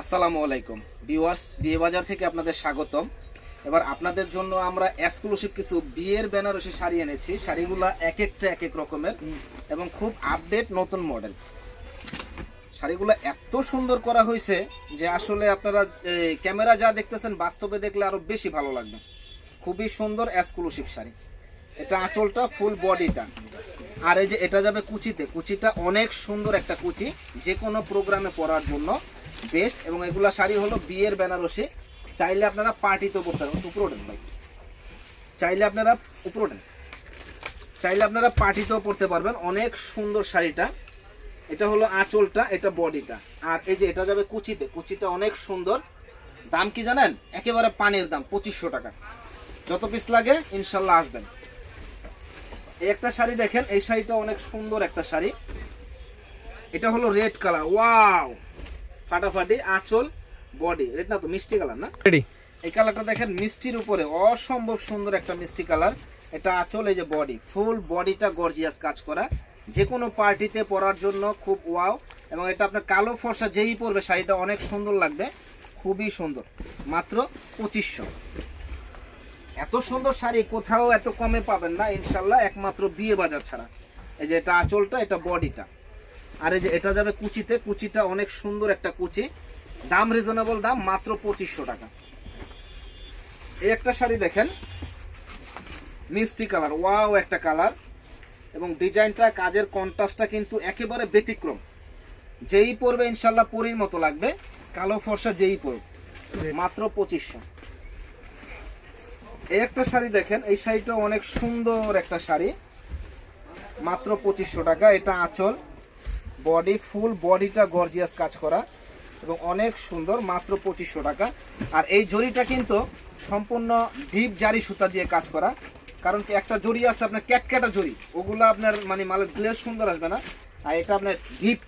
আসসালামু আলাইকুম। বিওয়ার্স বিয়ে বাজার থেকে আপনাদের স্বাগতম। এবার আপনাদের জন্য আমরা এক্সক্লুসিভ কিছু বিয়ের বেনারসি শাড়ি এনেছি। শাড়িগুলো এক একটা এক এক রকমের এবং খুব আপডেট নতুন মডেল শাড়িগুলো এত সুন্দর করা হয়েছে যে আসলে আপনারা ক্যামেরা যা দেখতেছেন বাস্তবে দেখলে আরও বেশি ভালো লাগবে। খুবই সুন্দর এক্সক্লুসিভ শাড়ি। এটা আঁচলটা ফুল বডিটা আর এই যে এটা যাবে কুচিতে। কুচিটা অনেক সুন্দর একটা কুচি। যে কোনো প্রোগ্রামে পরার জন্য বেস্ট এবং এগুলো শাড়ি হলো বিয়ের বেনারসি। চাইলে আপনারা পার্টিতেও পরতে পারবেন উপরে ওঠেন ভাই। চাইলে আপনারা উপরে ওঠেন। চাইলে আপনারা পার্টিতেও পরতে পারবেন অনেক সুন্দর শাড়িটা। এটা হলো আঁচলটা, এটা বডিটা। আর এই যে এটা যাবে কুচিতে, কুচিটা অনেক সুন্দর। দাম কি জানেন? একেবারে পানির দাম, পঁচিশশো টাকা। যত পিস লাগে, ইনশাল্লাহ আসবেন। এই একটা শাড়ি দেখেন, এই শাড়িটা অনেক সুন্দর একটা শাড়ি। এটা হলো রেড কালার ওয়াও ফাটাফাটি আঁচল বডি রেড না তো মিষ্টি কালার না? রেডি এই কালারটা দেখেন মিষ্টির উপরে অসম্ভব সুন্দর একটা মিষ্টি কালার এটা আঁচল এই যে বডি ফুল বডিটা গর্জিয়াস কাজ করা। যে কোনো পার্টিতে পরার জন্য খুব ওয়াও এবং এটা আপনার কালো ফর্সা যেই পরবে শাড়িটা অনেক সুন্দর লাগবে। খুবই সুন্দর। মাত্র পঁচিশশো। এত সুন্দর শাড়ি কোথাও এত কমে পাবেন না ইনশাল্লাহ একমাত্র বিয়ে বাজার ছাড়া। এই যে এটা আঁচলটা এটা বডিটা আর এই যে এটা যাবে কুচিতে, কুচিটা অনেক সুন্দর একটা কুচি। দাম রিজনেবল দাম, মাত্র পঁচিশশো টাকা। এই একটা শাড়ি দেখেন, মিষ্টি কালার, ওয়াও একটা কালার। এবং ডিজাইনটা, কাজের কন্ট্রাস্টটা কিন্তু একেবারে ব্যতিক্রম। যেই পরবে ইনশাল্লাহ পরির মতো লাগবে, কালো ফর্সা যেই পরবে মাত্র পঁচিশশো। এই একটা শাড়ি দেখেন, এই শাড়িটা অনেক সুন্দর একটা শাড়ি। মাত্র পঁচিশশো টাকা, এটা আঁচল। বডি, ফুল বডিটা গর্জিয়াস কাজ করা এবং অনেক সুন্দর, মাত্র পঁচিশশো টাকা। আর এই জরিটা কিন্তু সম্পূর্ণ ডিপ জারি সুতা দিয়ে কাজ করা। কারণ কি একটা জরি আছে আপনার ক্যাটক্যাটা জরি ওগুলো আপনার মানে মালের গ্লেস সুন্দর আসবে না। আর এটা আপনার ডিপ,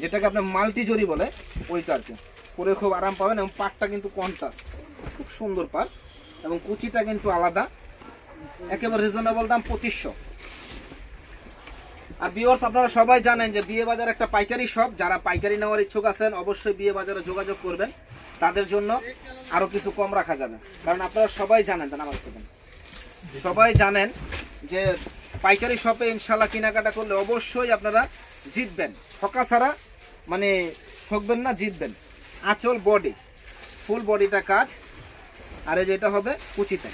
যেটাকে আপনার মাল্টি জরি বলে, ওইটা আর কি। পরে খুব আরাম পাবেন এবং পাটটা কিন্তু কন্ট্রাস্ট, খুব সুন্দর পাট এবং কুচিটা কিন্তু আলাদা, একেবারে রিজনেবল দাম পঁচিশশো। আর ভিউয়ার্স আপনারা সবাই জানেন যে বিয়ে বাজার একটা পাইকারি শপ যারা পাইকারি নেওয়ার ইচ্ছুক আছেন, অবশ্যই বিয়ে বাজারে যোগাযোগ করবেন। তাদের জন্য আরও কিছু কম রাখা যাবে। কারণ আপনারা সবাই জানেন আমার সেকেন্ড সবাই জানেন যে পাইকারি শপে ইনশাল্লাহ কেনাকাটা করলে অবশ্যই আপনারা জিতবেন। ঠকা ছাড়া মানে ঠকবেন না, জিতবেন। আঁচল বডি ফুল বডিটা কাজ। আর যেটা হবে কুচিতে।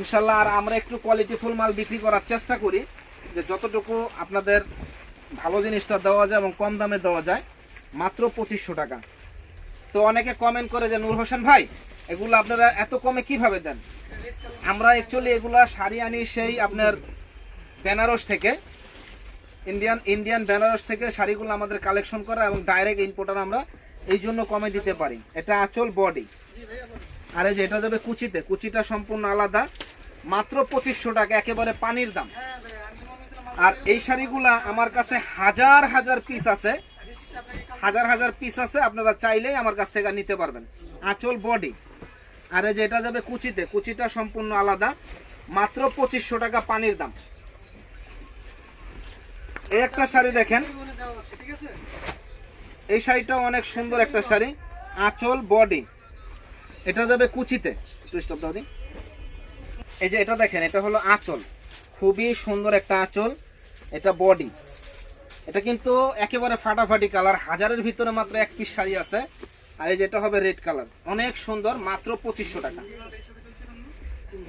ইনশাল্লাহ আর আমরা একটু কোয়ালিটি ফুল মাল বিক্রি করার চেষ্টা করি। যে যতটুকু আপনাদের ভালো জিনিসটা দেওয়া যায় এবং কম দামে দেওয়া যায়, মাত্র পঁচিশশো টাকা। তো অনেকে কমেন্ট করে যে, নূর হোসেন ভাই, এগুলো আপনারা এত কমে কীভাবে দেন? আমরা অ্যাকচুয়ালি এগুলা শাড়ি আনি সেই আপনার বেনারস থেকে ইন্ডিয়ান ইন্ডিয়ান বেনারস থেকে শাড়িগুলো আমাদের কালেকশন করা এবং ডাইরেক্ট ইম্পোর্টার আমরা এই জন্য কমে দিতে পারি। এটা আঁচল বডি আর যে এটা যাবে কুচিতে, কুচিটা সম্পূর্ণ আলাদা, মাত্র পঁচিশশো টাকা, একেবারে পানির দাম। আর এই শাড়িগুলা আমার কাছে হাজার হাজার পিস আছে। হাজার হাজার পিস আছে, আপনারা চাইলেই আমার কাছ থেকে নিতে পারবেন। আঁচল বডি আর এই যে এটা যাবে কুচিতে, কুচিটা সম্পূর্ণ আলাদা। মাত্র পঁচিশশো টাকা পানির দাম। এই একটা শাড়ি দেখেন। এই শাড়িটাও অনেক সুন্দর একটা শাড়ি। আঁচল বডি এটা যাবে কুচিতে। দাও দি। এই যে এটা দেখেন, এটা হলো আঁচল। খুবই সুন্দর একটা আঁচল, এটা বডি এটা কিন্তু একেবারে ফাটাফাটি কালার হাজারের ভিতরে মাত্র এক পিস শাড়ি আছে, আর এই যেটা হবে রেড কালার অনেক সুন্দর, মাত্র পঁচিশশো টাকা।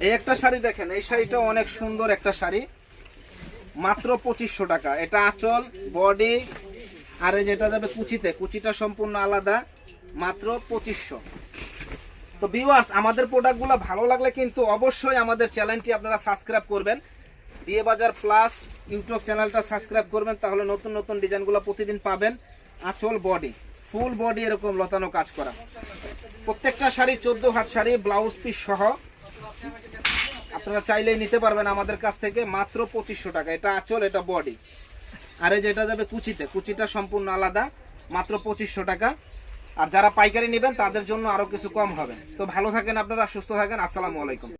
এই একটা শাড়ি দেখেন, এই শাড়িটা অনেক সুন্দর একটা শাড়ি। মাত্র পঁচিশশো টাকা। এটা আঁচল বডি আর এই যেটা যাবে কুচিতে, কুচিটা সম্পূর্ণ আলাদা, মাত্র পঁচিশশো। তো ভিউয়ার্স আমাদের প্রোডাক্টগুলো ভালো লাগলে কিন্তু অবশ্যই আমাদের চ্যানেলটি আপনারা সাবস্ক্রাইব করবেন। বিয়ে বাজার প্লাস ইউটিউব চ্যানেলটা সাবস্ক্রাইব করবেন, তাহলে নতুন নতুন ডিজাইনগুলো প্রতিদিন পাবেন। আঁচল বডি, ফুল বডি এরকম লতানো কাজ করা। প্রত্যেকটা শাড়ি, চোদ্দ হাত শাড়ি, ব্লাউজ পিস সহ। আপনারা চাইলেই নিতে পারবেন আমাদের কাছ থেকে মাত্র পঁচিশশো টাকা। এটা আঁচল, এটা বডি। আর এই যেটা যাবে কুচিতে, কুচিটা সম্পূর্ণ আলাদা, মাত্র পঁচিশশো টাকা। আর যারা পাইকারি নেবেন, তাদের জন্য আরও কিছু কম হবে। তো ভালো থাকেন আপনারা, সুস্থ থাকেন। আসসালামু আলাইকুম।